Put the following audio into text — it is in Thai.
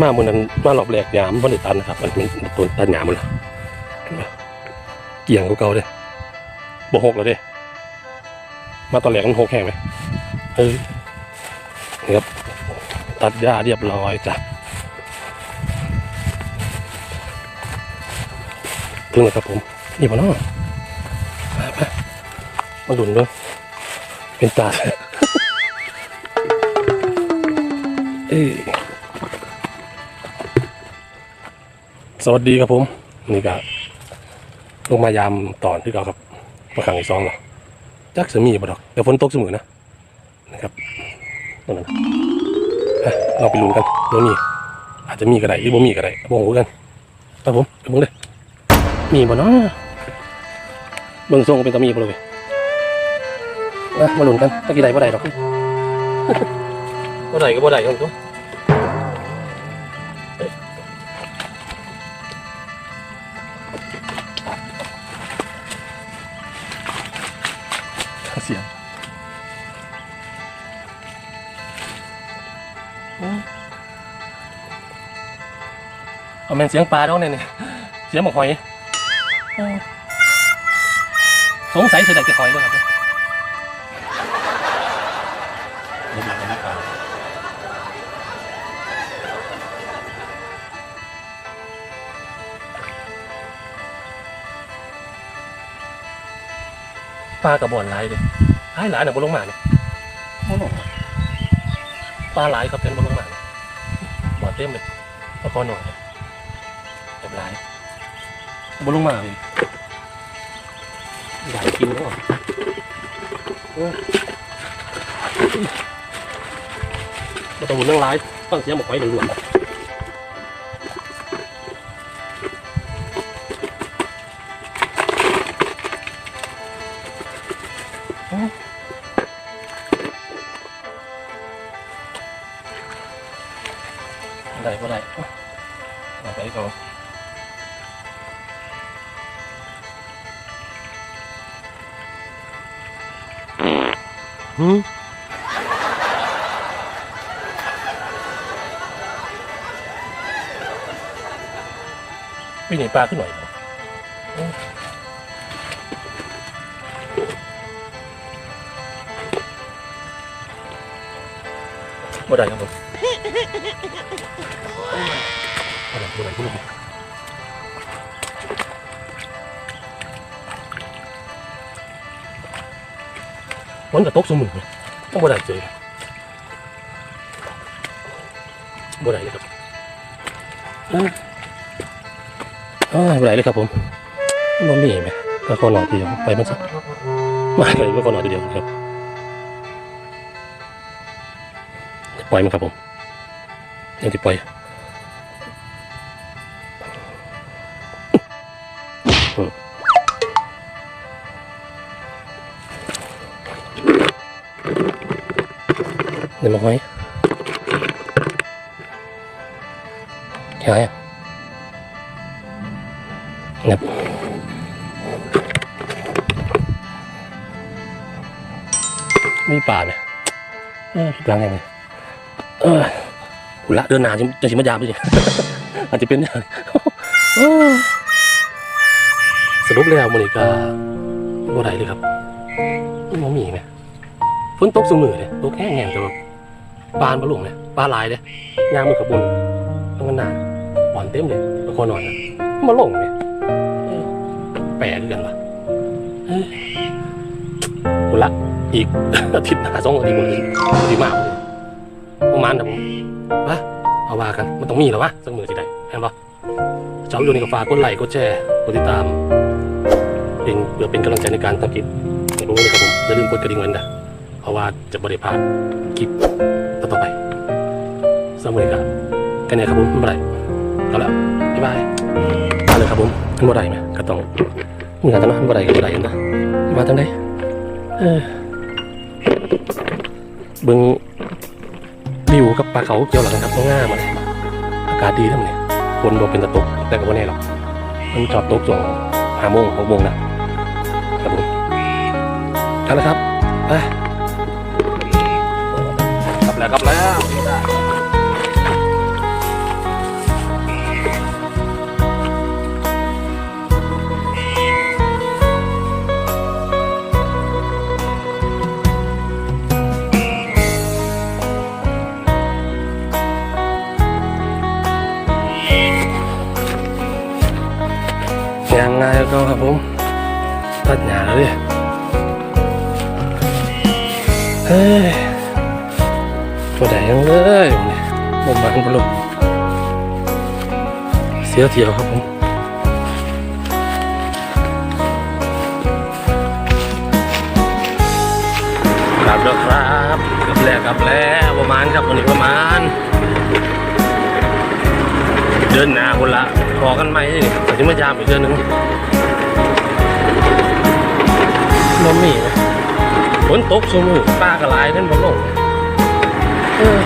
มาหมันนั้นมาหลอบแหลกยามบริตันนะครับมันมันตัวตันยามมันละเห็นปะเกี่ยงกว่าเก่าเลยบหกแล้วเด้มาตอนแหลกมันหกแห้งไหมเออครับตัดหญ้าเรียบร้อยจ้ะถึงแล้วครับผมนี่ปะเนาะไปไปมาดุนด้วยเป็นตาเอ้ สวัสดีครับผม นี่ก็ลงมายามตอนที่เราครับมาขังอีกซองเนาะจักจะมีบ่ดอกแต่ฝนตกเสมอนะนะครับนั่นนะอะเราไปลุ้นกันเดี๋ยวนี้อาจจะมีก็ได้หรือบ่มีก็ได้บ่ฮู้กันครับผมเบิ่งเลยมีบ่เนาะเบิ่งทรงเป็นตามีบ่เลยอะมาลุ้นกันตะกี้ได้บ่ได้ดอกบ่ได้ก็บ่ได้ครับผม เอาแม่นเสียงปลาดอกเนี่ยนี่เสียงหมกหอยสงสัยเสียดายจะหอยด้วยครับเนี่ยเดี๋ยวดูกันดีกว่าปลากระบอกหลายเลยหลายหลายเนี่ยบนลงมาเนี่ยบ่ลงมาปลาหลายครับเป็นบนลงมาเนี่ยบ่อเต็มเลยปลาคอหน่อยแบบ หลายบนลงมาเลยใหญ่กินแล้วอะโอ้ยมาต้องหมุนเรื่งร้ายฟังเสียงหมกไว้หนึ่งดวง หืมวิ่งหนีปลาขึ้นหน่อยบ่ ฝนกระตกสมือเลยต้องบ่ได้เจอบ่ได้เลยครับเอ้ยเอ้ยบ่ได้เลยครับผมบ่มีไหมก็ขอหน่อยทีเดียวไปมันซะมาเลยก็ขอหน่อยทีเดียวครับปล่อยมันครับผมยังจะปล่อยอืม เดี๋ยวมาห้อยแค่ไหนอะนับมีป่าเนี่ยเออล้างยังไงเออหุละเดินหนาจะจะชิมายามไปสิอาจจะเป็นอย่างนั้นโอ้สรุปแล้วมันอีกาบ่ได้เลยครับมันมีไหมฝนตกสมือเลยตกแห้งๆแต่ว่า ปลาปลาหลุมเนี่ยปลาหลายเลยยางมือขับบนมันก็นานอ่อนเต็มเลยบางคนนอนนะมาลงเนี่ยแปลกกันวะเอ้ยหุละอีกอาทิตย์หน้าสองอาทิตย์มันดีมากเลยประมาณนะผมวะเอาว่ากันมันต้องมีแล้ววะสักมือสิได้เห็นปะเจ้าอยู่ในกับฝากกดไลค์กดแชร์กดติดตาม เป็นเพื่อเป็นกำลังใจในการทำคลิปในพวกนี้นะครับผมอย่าลืมกดกระดิ่งไว้นะเพราะว่าจะบริพลาดคลิป สวัสดีครับกันเนี่ยครับผมไม่เป็นไรเอาละบ๊ายบายมาเลยครับผมมันบ่ได้ไหมก็ต้องมีการทำนะบ่ได้ก็บ่ได้นะมาทางใดเออเบิ่งวิวกับปลาเขาเกี่ยวหลังครับง่ายมาเลยอากาศดีทั้งนี้คนบอกเป็นตะตกแต่ก็ไม่แน่หรอกมันจอดตกส่งห้าโมงหกโมงนะครับผมเอาละครับไปขับแล้วกลับแล้ว ตัดหญ้าเลยเฮ้ยตัวแดงเลยผมมันปลุเสียเที่ยวครับผมกลับแล้วครับกลับแล้วกลับแล้วประมาณครับวันนี้ประมาณ เดือนหน้าคนละพอกันไหมนี่แต่ที่มายามอีกเดือนหนึ่ง น้มีไหมฝนตกสมือป้ากระลายท่านบอลงเออ